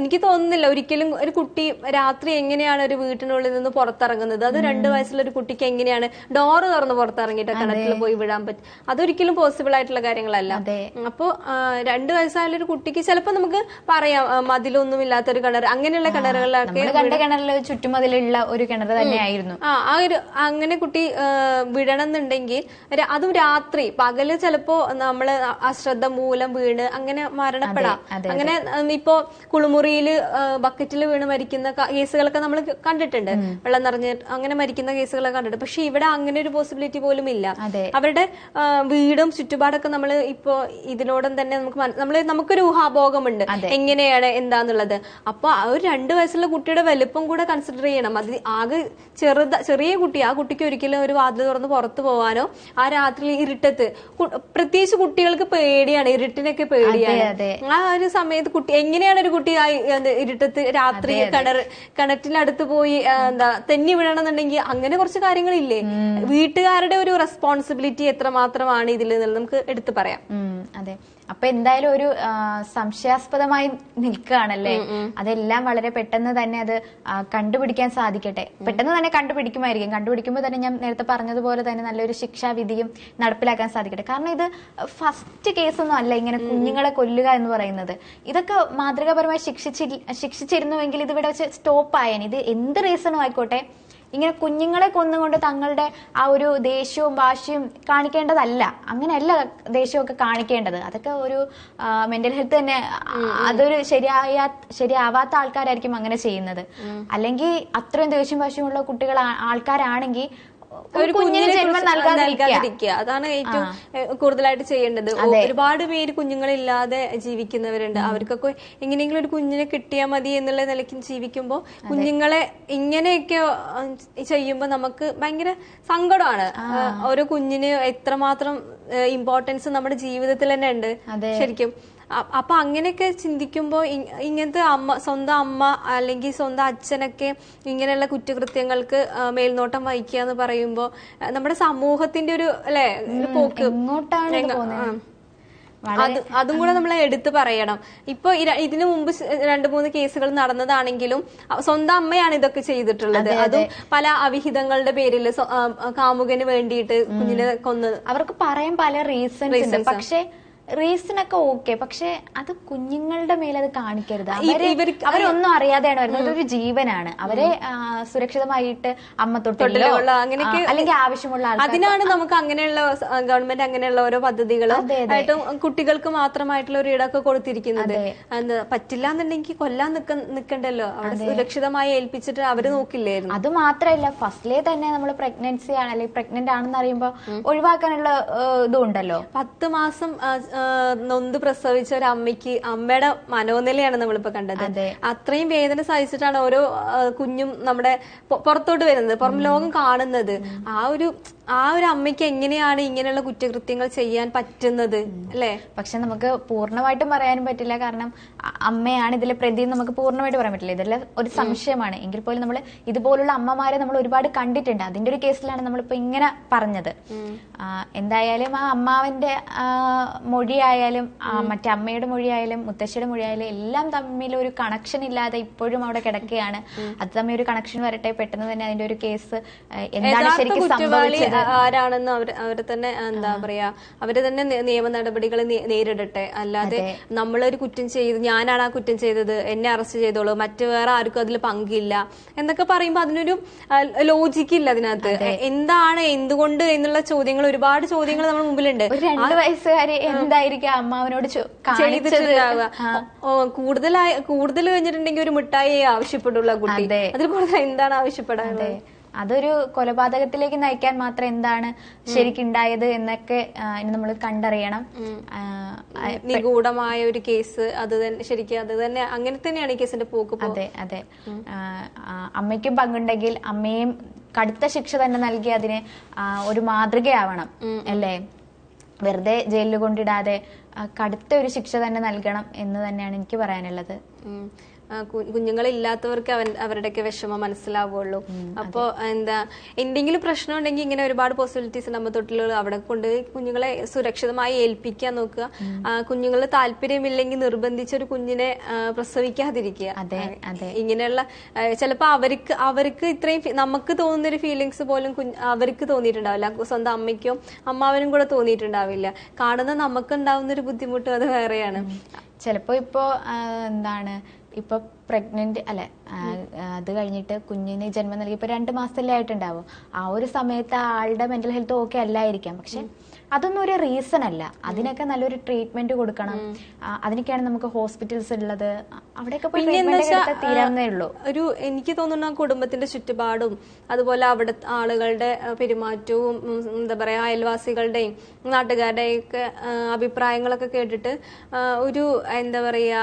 എനിക്ക് തോന്നുന്നില്ല. ഒരിക്കലും ഒരു കുട്ടി രാത്രി എങ്ങനെയാണ് ഒരു വീട്ടിനുള്ളിൽ നിന്ന് പുറത്തിറങ്ങുന്നത്? അത് രണ്ടു വയസ്സുള്ള ഒരു കുട്ടിക്ക് എങ്ങനെയാണ് ഡോറ് തുറന്ന് പുറത്തിറങ്ങിയിട്ട് കിണറ്റിൽ പോയി വിടാൻ പറ്റും അതൊരിക്കലും പോസിബിൾ ആയിട്ടുള്ള കാര്യങ്ങളല്ല. അപ്പോ രണ്ടു രണ്ട് വയസ്സായ ഒരു കുട്ടിക്ക് ചിലപ്പോ നമുക്ക് പറയാം ആ, മതിലൊന്നും ഇല്ലാത്തൊരു കിണർ അങ്ങനെയുള്ള കിണറുകളിലൊക്കെ കണ്ട കിണറിൽ ചുറ്റുമതിലുള്ള ഒരു കിണർ തന്നെയായിരുന്നു. ആ ആ ഒരു അങ്ങനെ കുട്ടി ആ, വിടണം എന്നുണ്ടെങ്കിൽ അതും രാത്രി പകൽ ചിലപ്പോ നമ്മൾ അശ്രദ്ധ മൂലം വീണ് അങ്ങനെ മരണപ്പെടാം. അങ്ങനെ ഇപ്പോ കുളിമുറിയിൽ ബക്കറ്റിൽ വീണ് മരിക്കുന്ന കേസുകളൊക്കെ നമ്മൾ കണ്ടിട്ടുണ്ട്. വെള്ളം നിറഞ്ഞ് അങ്ങനെ മരിക്കുന്ന കേസുകളൊക്കെ കണ്ടിട്ടുണ്ട്. പക്ഷെ ഇവിടെ അങ്ങനെ ഒരു പോസിബിലിറ്റി പോലും ഇല്ല. അവരുടെ വീടും ചുറ്റുപാടൊക്കെ നമ്മൾ ഇപ്പോ ഇതിനോടും തന്നെ നമുക്ക് നമ്മൾ നമ്മൾ നമുക്കൊരു ഊഹാഭോഗമുണ്ട് എങ്ങനെയാണ് എന്താ എന്നുള്ളത്. അപ്പൊ ആ ഒരു രണ്ട് വയസ്സുള്ള കുട്ടിയുടെ വലുപ്പം കൂടെ കൺസിഡർ ചെയ്യണം. അത് ആകെ ചെറുത ചെറിയ കുട്ടി ആ കുട്ടിക്ക് ഒരിക്കലും ഒരു വാതിൽ തുറന്ന് പുറത്തു പോകാനോ ആ രാത്രി ഇരുട്ടത്ത് പ്രത്യേകിച്ച് കുട്ടികൾക്ക് പേടിയാണ് ഇരുട്ടിനൊക്കെ പേടിയാണ്. ആ ഒരു സമയത്ത് കുട്ടി എങ്ങനെയാണ് ഒരു കുട്ടി ആ ഇരുട്ടത്ത് രാത്രി കിണർ കിണറ്റിനടുത്ത് പോയി എന്താ തെന്നി വീഴണമെന്നുണ്ടെങ്കിൽ അങ്ങനെ കുറച്ച് കാര്യങ്ങളില്ലേ? വീട്ടുകാരുടെ ഒരു റെസ്പോൺസിബിലിറ്റി എത്രമാത്രമാണ് ഇതിൽ നിന്ന് നമുക്ക് എടുത്തു പറയാം. അതെ. അപ്പൊ എന്തായാലും ഒരു സംശയാസ്പദമായി നിൽക്കുകയാണല്ലേ? അതെല്ലാം വളരെ പെട്ടെന്ന് തന്നെ അത് കണ്ടുപിടിക്കാൻ സാധിക്കട്ടെ. പെട്ടെന്ന് തന്നെ കണ്ടുപിടിക്കുമായിരിക്കും. കണ്ടുപിടിക്കുമ്പോൾ തന്നെ ഞാൻ നേരത്തെ പറഞ്ഞതുപോലെ തന്നെ നല്ലൊരു ശിക്ഷാവിധിയും നടപ്പിലാക്കാൻ സാധിക്കട്ടെ. കാരണം ഇത് ഫസ്റ്റ് കേസൊന്നും അല്ല ഇങ്ങനെ കുഞ്ഞുങ്ങളെ കൊല്ലുക എന്ന് പറയുന്നത്. ഇതൊക്കെ മാതൃകാപരമായി ശിക്ഷിച്ചി ശിക്ഷിച്ചിരുന്നുവെങ്കിൽ ഇത് ഇവിടെ വെച്ച് സ്റ്റോപ്പ് ആയേനെ ഇത് എന്ത് റീസണും ആയിക്കോട്ടെ. ഇങ്ങനെ കുഞ്ഞുങ്ങളെ കൊന്നുകൊണ്ട് തങ്ങളുടെ ആ ഒരു ദേഷ്യവും വാശിയും കാണിക്കേണ്ടതല്ല. അങ്ങനെയല്ല ദേഷ്യമൊക്കെ കാണിക്കേണ്ടത്. അതൊക്കെ ഒരു മെന്റൽ ഹെൽത്ത് തന്നെ അതൊരു ശരിയായ ശരിയാവാത്ത ആൾക്കാരായിരിക്കും അങ്ങനെ ചെയ്യുന്നത്. അല്ലെങ്കിൽ അത്രയും ദേഷ്യം വാശിയുമുള്ള കുട്ടികൾ ആൾക്കാരാണെങ്കിൽ ഒരു കുഞ്ഞിന് ജന്മം നൽകാതിരിക്കുക. അതാണ് ഏറ്റവും കൂടുതലായിട്ട് ചെയ്യേണ്ടത്. ഒരുപാട് പേര് കുഞ്ഞുങ്ങളില്ലാതെ ജീവിക്കുന്നവരുണ്ട്. അവർക്കൊക്കെ എങ്ങനെയെങ്കിലും ഒരു കുഞ്ഞിനെ കിട്ടിയാൽ മതി എന്നുള്ള നിലയ്ക്ക് ജീവിക്കുമ്പോൾ കുഞ്ഞുങ്ങളെ ഇങ്ങനെയൊക്കെ ചെയ്യുമ്പോൾ നമുക്ക് ഭയങ്കര സങ്കടമാണ്. ഓരോ കുഞ്ഞിന് എത്രമാത്രം ഇമ്പോർട്ടൻസ് നമ്മുടെ ജീവിതത്തിൽ തന്നെ ഉണ്ട് ശരിക്കും. അപ്പൊ അങ്ങനെയൊക്കെ ചിന്തിക്കുമ്പോൾ ഇങ്ങനത്തെ അമ്മ സ്വന്തം അമ്മ അല്ലെങ്കിൽ സ്വന്തം അച്ഛനൊക്കെ ഇങ്ങനെയുള്ള കുറ്റകൃത്യങ്ങൾക്ക് മേൽനോട്ടം വഹിക്കുക എന്ന് പറയുമ്പോൾ നമ്മുടെ സമൂഹത്തിന്റെ ഒരു അല്ലെ ഒരു പോക്ക്? അത് അതും കൂടെ നമ്മൾ എടുത്തു പറയണം. ഇപ്പൊ ഇതിനു മുമ്പ് രണ്ടു മൂന്ന് കേസുകൾ നടന്നതാണെങ്കിലും സ്വന്തം അമ്മയാണ് ഇതൊക്കെ ചെയ്തിട്ടുള്ളത്. അതും പല അവിഹിതങ്ങളുടെ പേരിൽ കാമുകന് വേണ്ടിയിട്ട് കുഞ്ഞിനെ കൊന്നത് അവർക്ക് പറയാൻ പല റീസൺസ് ഉണ്ട്. പക്ഷെ റീസൺ ഒക്കെ ഓക്കെ. പക്ഷെ അത് കുഞ്ഞുങ്ങളുടെ മേലെ അത് കാണിക്കരുത് അവരൊന്നും അറിയാതെയാണ് വരുന്നത്. ഒരു ജീവനാണ്. അവരെ സുരക്ഷിതമായിട്ട് അമ്മ തൊട്ടിലോ അങ്ങനെയൊക്കെ അല്ലെങ്കിൽ ആവശ്യമുള്ള അതിനാണ് നമുക്ക് അങ്ങനെയുള്ള ഗവൺമെന്റ് അങ്ങനെയുള്ള ഓരോ പദ്ധതികളും ആയിട്ടും കുട്ടികൾക്ക് മാത്രമായിട്ടുള്ള ഒരു ഇടമൊക്കെ കൊടുത്തിരിക്കുന്നത്. പറ്റില്ല എന്നുണ്ടെങ്കിൽ കൊല്ലാൻ നിക്ക നിക്കണ്ടല്ലോ. അവിടെ സുരക്ഷിതമായി ഏൽപ്പിച്ചിട്ട് അവർ നോക്കില്ലായിരുന്നു. അത് മാത്രമല്ല ഫസ്റ്റിലെ തന്നെ നമ്മൾ പ്രഗ്നൻസി ആണ് അല്ലെങ്കിൽ പ്രഗ്നന്റ് ആണെന്ന് അറിയുമ്പോൾ ഒഴിവാക്കാനുള്ള ഇതുണ്ടല്ലോ. പത്ത് മാസം നൊന്ത് പ്രസവിച്ച ഒരു അമ്മയ്ക്ക് അമ്മയുടെ മനോനിലയാണ് നമ്മളിപ്പോ കണ്ടത്. അത്രയും വേദന സഹിച്ചിട്ടാണ് ഓരോ കുഞ്ഞും നമ്മുടെ പുറത്തോട്ട് വരുന്നത് പുറം ലോകം കാണുന്നത്. ആ ഒരു ആ ഒരു അമ്മയ്ക്ക് എങ്ങനെയാണ് ഇങ്ങനെയുള്ള കുറ്റകൃത്യങ്ങൾ ചെയ്യാൻ പറ്റുന്നത് അല്ലേ? പക്ഷെ നമുക്ക് പൂർണമായിട്ടും പറയാനും പറ്റില്ല. കാരണം അമ്മയാണ് ഇതിലെ പ്രതി എന്ന് നമുക്ക് പൂർണമായിട്ട് പറയാൻ പറ്റില്ല. ഇതെല്ലാം ഒരു സംശയമാണ്. എങ്കിൽ പോലും നമ്മൾ ഇതുപോലുള്ള അമ്മമാരെ നമ്മൾ ഒരുപാട് കണ്ടിട്ടുണ്ട്. അതിന്റെ ഒരു കേസിലാണ് നമ്മളിപ്പോ ഇങ്ങനെ പറഞ്ഞത്. എന്തായാലും ആ അമ്മാവന്റെ മൊഴിയായാലും മറ്റേ അമ്മയുടെ മൊഴിയായാലും മുത്തശ്ശിയുടെ മൊഴിയായാലും എല്ലാം തമ്മിൽ ഒരു കണക്ഷൻ ഇല്ലാതെ ഇപ്പോഴും അവിടെ കിടക്കുകയാണ്. അത് തമ്മിൽ ഒരു കണക്ഷൻ വരട്ടെ പെട്ടെന്ന് തന്നെ അതിന്റെ ഒരു കേസ് എന്താണ് ശരിക്കും സംഭവിച്ചത്? ആരാണെന്ന് അവർ അവരെ തന്നെ എന്താ പറയാ അവർ തന്നെ നിയമ നടപടികൾ നേരിടട്ടെ. അല്ലാതെ നമ്മളൊരു കുറ്റം ചെയ്ത് ഞാനാണ് ആ കുറ്റം ചെയ്തത് എന്നെ അറസ്റ്റ് ചെയ്തോളൂ മറ്റു വേറെ ആർക്കും അതിൽ പങ്കില്ല എന്നൊക്കെ പറയുമ്പോൾ അതിനൊരു ലോജിക്ക് ഇല്ല അതിനകത്ത്. എന്താണ് എന്തുകൊണ്ട് എന്നുള്ള ചോദ്യങ്ങൾ ഒരുപാട് ചോദ്യങ്ങൾ നമ്മുടെ മുമ്പിലുണ്ട്. രണ്ട് വയസ്സുകാരി എന്തായിരിക്കും അമ്മാവനോട് ചെയ്തിട്ടുണ്ടാവുക. ഓ, കൂടുതലായി കൂടുതൽ കഴിഞ്ഞിട്ടുണ്ടെങ്കിൽ ഒരു മിഠായി ആവശ്യപ്പെടുള്ള കുട്ടി. അതെ. അതിൽ കൂടുതൽ എന്താണ് ആവശ്യപ്പെടാനുള്ളത്? അതൊരു കൊലപാതകത്തിലേക്ക് നയിക്കാൻ മാത്രം എന്താണ് ശരിക്കുണ്ടായത് എന്നൊക്കെ ഇനി നമ്മൾ കണ്ടറിയണം. നിഗൂഢമായ ഒരു കേസ് അത് തന്നെ ശരിക്കും അത് തന്നെ അങ്ങനെ തന്നെയാണ് ഈ കേസിന്റെ പോക്ക് അതെ അതെ. അമ്മയ്ക്കും പങ്കുണ്ടെങ്കിൽ അമ്മയും കടുത്ത ശിക്ഷ തന്നെ നൽകി അതിന് ഒരു മാതൃകയാവണം അല്ലേ? വെറുതെ ജയിലിൽ കൊണ്ടിടാതെ കടുത്ത ഒരു ശിക്ഷ തന്നെ നൽകണം എന്ന് തന്നെയാണ് എനിക്ക് പറയാനുള്ളത്. കുഞ്ഞുങ്ങളില്ലാത്തവർക്ക് അവൻ അവരുടെയൊക്കെ വിഷമം മനസ്സിലാവുള്ളൂ. അപ്പോ എന്താ എന്തെങ്കിലും പ്രശ്നം ഉണ്ടെങ്കിൽ ഇങ്ങനെ ഒരുപാട് പോസിബിലിറ്റീസ് നമ്മൾ തൊട്ടിലുള്ള അവിടെ കൊണ്ട് കുഞ്ഞുങ്ങളെ സുരക്ഷിതമായി ഏൽപ്പിക്കാൻ നോക്കുക. കുഞ്ഞുങ്ങളുടെ താല്പര്യമില്ലെങ്കിൽ നിർബന്ധിച്ച് ഒരു കുഞ്ഞിനെ പ്രസവിക്കാതിരിക്കുക. ഇങ്ങനെയുള്ള ചിലപ്പോൾ ചിലപ്പോ അവർക്ക് അവർക്ക് ഇത്രയും നമുക്ക് തോന്നുന്ന ഒരു ഫീലിങ്സ് പോലും അവർക്ക് തോന്നിയിട്ടുണ്ടാവില്ല. സ്വന്തം അമ്മയ്ക്കും അമ്മാവനും കൂടെ തോന്നിയിട്ടുണ്ടാവില്ല. കാണുന്ന നമുക്ക് ഉണ്ടാവുന്ന ഒരു ബുദ്ധിമുട്ടും അത് വേറെയാണ്. ചിലപ്പോ ഇപ്പോ എന്താണ് ഇപ്പൊ പ്രഗ്നന്റ് അല്ലെ അത് കഴിഞ്ഞിട്ട് കുഞ്ഞിന് ജന്മം നൽകി ഇപ്പൊ രണ്ട് മാസത്തിലേ ആയിട്ടുണ്ടാവും. ആ ഒരു സമയത്ത് ആളുടെ മെന്റൽ ഹെൽത്ത് ഓക്കെ അല്ലായിരിക്കാം. പക്ഷെ അതൊന്നും ഒരു റീസൺ അല്ല. അതിനൊക്കെ നല്ലൊരു ട്രീറ്റ്മെന്റ് കൊടുക്കണം. അതിനൊക്കെയാണ് നമുക്ക് ഹോസ്പിറ്റൽസ് ഉള്ളത്. അവിടെയൊക്കെ തീരാവുന്നേ ഉള്ളൂ. ഒരു എനിക്ക് തോന്നുന്ന കുടുംബത്തിന്റെ ചുറ്റുപാടും അതുപോലെ അവിടെ ആളുകളുടെ പെരുമാറ്റവും എന്താ പറയാ അയൽവാസികളുടെയും നാട്ടുകാരുടെയും ഒക്കെ അഭിപ്രായങ്ങളൊക്കെ കേട്ടിട്ട് ഒരു എന്താ പറയാ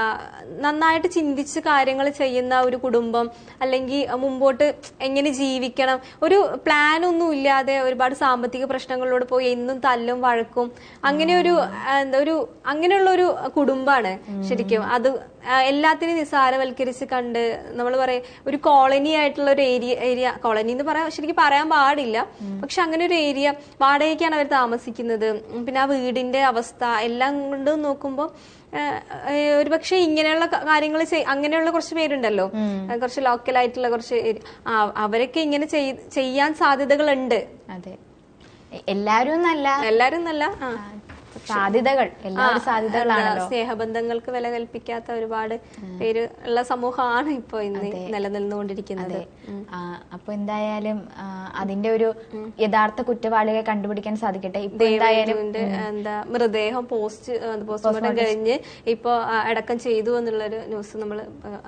നന്നായിട്ട് ചിന്തിച്ച് കാര്യങ്ങൾ ചെയ്യുന്ന ഒരു കുടുംബം അല്ലെങ്കിൽ മുമ്പോട്ട് എങ്ങനെ ജീവിക്കണം. ഒരു പ്ലാനൊന്നും ഇല്ലാതെ ഒരുപാട് സാമ്പത്തിക പ്രശ്നങ്ങളിലൂടെ പോയി എന്നും തല്ലും വഴക്കും അങ്ങനെ ഒരു എന്താ ഒരു അങ്ങനെയുള്ള ഒരു കുടുംബാണ് ശരിക്കും. അത് എല്ലാത്തിനും നിസ്സാരവൽക്കരിച്ച് കണ്ട് നമ്മൾ പറയാം ഒരു കോളനി ആയിട്ടുള്ള ഒരു ഏരിയ ഏരിയ കോളനി എന്ന് പറയാൻ ശരിക്കും പറയാൻ പാടില്ല. പക്ഷെ അങ്ങനെ ഒരു ഏരിയ വാടകയ്ക്കാണ് അവർ താമസിക്കുന്നത്. പിന്നെ ആ വീടിന്റെ അവസ്ഥ എല്ലാം കൊണ്ട് നോക്കുമ്പോൾ ഒരു പക്ഷെ ഇങ്ങനെയുള്ള കാര്യങ്ങൾ അങ്ങനെയുള്ള കുറച്ച് പേരുണ്ടല്ലോ. കുറച്ച് ലോക്കൽ ആയിട്ടുള്ള കുറച്ച് അവരൊക്കെ ഇങ്ങനെ ചെയ്- ചെയ്യാൻ സാധ്യതകളുണ്ട്. എല്ലാരും എന്നല്ല എല്ലാരും. സാധ്യതകൾ എല്ലാവരും സാധ്യതകളാണ് സ്നേഹബന്ധങ്ങൾക്ക് വില കൽപ്പിക്കാത്ത ഒരുപാട് പേര് ഉള്ള സമൂഹമാണ് ഇപ്പൊ ഇന്ന് നിലനിന്നുകൊണ്ടിരിക്കുന്നത്. അപ്പൊ എന്തായാലും അതിന്റെ ഒരു യഥാർത്ഥ കുറ്റവാളിയെ കണ്ടുപിടിക്കാൻ സാധിക്കട്ടെ. ഇപ്പൊ എന്തായാലും എന്താ മൃതദേഹം പോസ്റ്റ് പോസ്റ്റ്മോർട്ടം കഴിഞ്ഞ് ഇപ്പൊ അടക്കം ചെയ്തു എന്നുള്ളൊരു ന്യൂസ് നമ്മൾ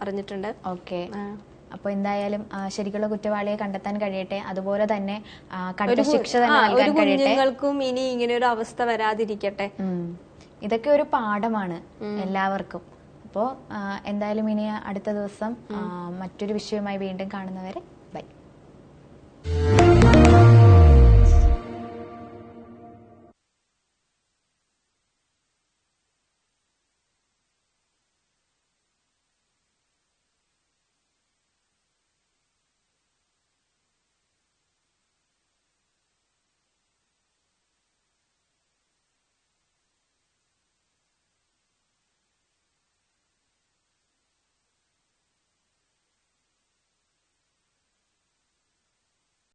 അറിഞ്ഞിട്ടുണ്ട്. ഓക്കെ. അപ്പൊ എന്തായാലും ശരിക്കുള്ള കുറ്റവാളിയെ കണ്ടെത്താൻ കഴിയട്ടെ. അതുപോലെ തന്നെ കടുത്ത ശിക്ഷ തന്നെ നൽകാൻ കഴിയട്ടെ. ഇനി ഇങ്ങനെ ഒരു അവസ്ഥ വരാതിരിക്കട്ടെ. ഇതൊക്കെ ഒരു പാഠമാണ് എല്ലാവർക്കും. അപ്പോ എന്തായാലും ഇനി അടുത്ത ദിവസം മറ്റൊരു വിഷയവുമായി വീണ്ടും കാണുന്നവരെ ബൈ.